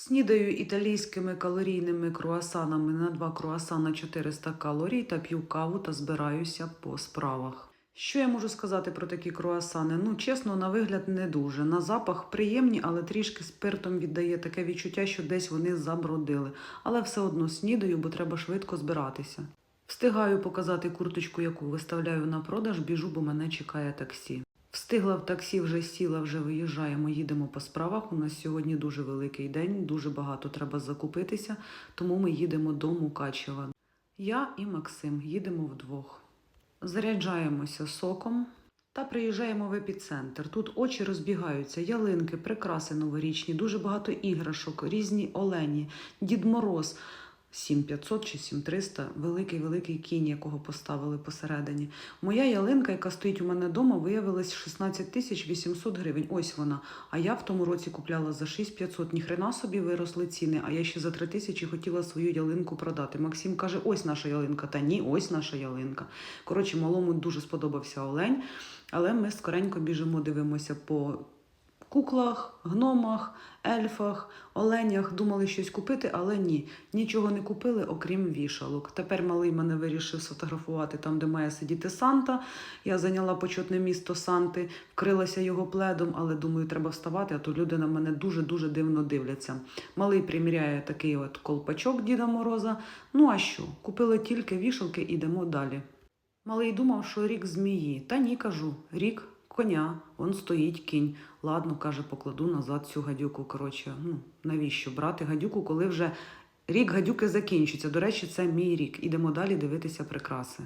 Снідаю італійськими калорійними круасанами на два круасана 400 калорій та п'ю каву та збираюся по справах. Що я можу сказати про такі круасани? Ну, чесно, на вигляд не дуже. На запах приємні, але трішки спиртом віддає таке відчуття, що десь вони забродили. Але все одно снідаю, бо треба швидко збиратися. Встигаю показати курточку, яку виставляю на продаж, біжу, бо мене чекає таксі. Встигла в таксі, вже сіла, вже виїжджаємо, їдемо по справах. У нас сьогодні дуже великий день, дуже багато треба закупитися, тому ми їдемо до Мукачева. Я і Максим їдемо вдвох. Заряджаємося соком та приїжджаємо в епіцентр. Тут очі розбігаються, ялинки, прикраси новорічні, дуже багато іграшок, різні олені, Дід Мороз. 7500 чи 7300, великий великий кінь, якого поставили посередині. Моя ялинка, яка стоїть у мене вдома, виявилась 16 тисяч 800 гривень. Ось вона. А я в тому році купляла за 6500. Ніхрена собі виросли ціни. А я ще за 3 тисячі хотіла свою ялинку продати. Максим каже: ось наша ялинка. Та ні, ось наша ялинка. Коротше, малому дуже сподобався олень. Але ми скоренько біжимо, дивимося по куклах, гномах, ельфах, оленях. Думали щось купити, але ні. Нічого не купили, окрім вішалок. Тепер малий мене вирішив сфотографувати там, де має сидіти Санта. Я зайняла почетне місто Санти, вкрилася його пледом, але думаю, треба вставати, а то люди на мене дуже-дуже дивно дивляться. Малий приміряє такий от колпачок Діда Мороза. Ну а що? Купили тільки вішалки, ідемо далі. Малий думав, що рік змії. Та ні, кажу, рік коня, он стоїть кінь. Ладно, каже, покладу назад цю гадюку. Коротше, ну навіщо брати гадюку, коли вже рік гадюки закінчиться. До речі, це мій рік. Ідемо далі дивитися прикраси.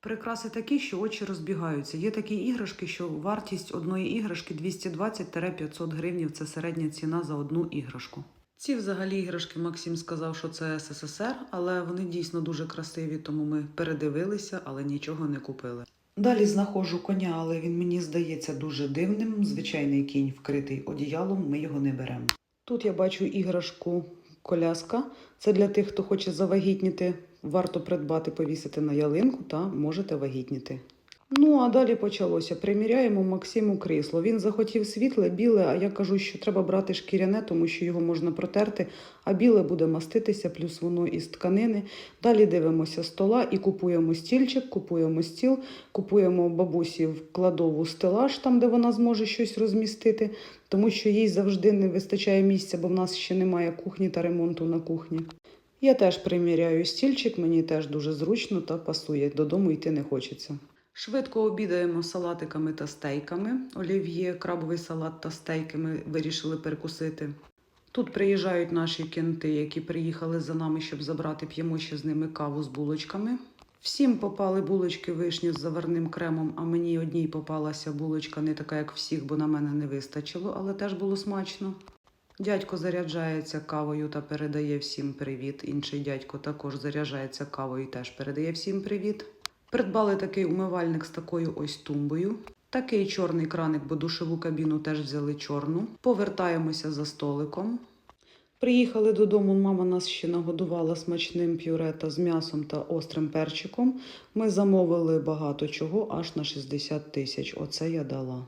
Прикраси такі, що очі розбігаються. Є такі іграшки, що вартість одної іграшки 220-500 гривнів це середня ціна за одну іграшку. Ці взагалі іграшки Максим сказав, що це СССР, але вони дійсно дуже красиві, тому ми передивилися, але нічого не купили. Далі знаходжу коня, але він мені здається дуже дивним. Звичайний кінь вкритий одіялом, ми його не беремо. Тут я бачу іграшку коляска. Це для тих, хто хоче завагітніти. Варто придбати, повісити на ялинку та можете вагітніти. Ну, а далі почалося. Приміряємо Максиму крісло. Він захотів світле, біле, а я кажу, що треба брати шкіряне, тому що його можна протерти, а біле буде маститися, плюс воно із тканини. Далі дивимося стола і купуємо стільчик, купуємо стіл, купуємо бабусі в кладову стелаж, там, де вона зможе щось розмістити, тому що їй завжди не вистачає місця, бо в нас ще немає кухні та ремонту на кухні. Я теж приміряю стільчик, мені теж дуже зручно та пасує. Додому йти не хочеться. Швидко обідаємо салатиками та стейками. Олів'є, крабовий салат та стейки ми вирішили перекусити. Тут приїжджають наші кенти, які приїхали за нами, щоб забрати, п'ємо ще з ними каву з булочками. Всім попали булочки вишні з заварним кремом, а мені одній попалася булочка не така, як всіх, бо на мене не вистачило, але теж було смачно. Дядько заряджається кавою та передає всім привіт. Інший дядько також заряджається кавою і теж передає всім привіт. Придбали такий умивальник з такою ось тумбою. Такий чорний краник, бо душеву кабіну теж взяли чорну. Повертаємося за столиком. Приїхали додому, мама нас ще нагодувала смачним пюре та з м'ясом та острим перчиком. Ми замовили багато чого, аж на 60 тисяч. Оце я дала.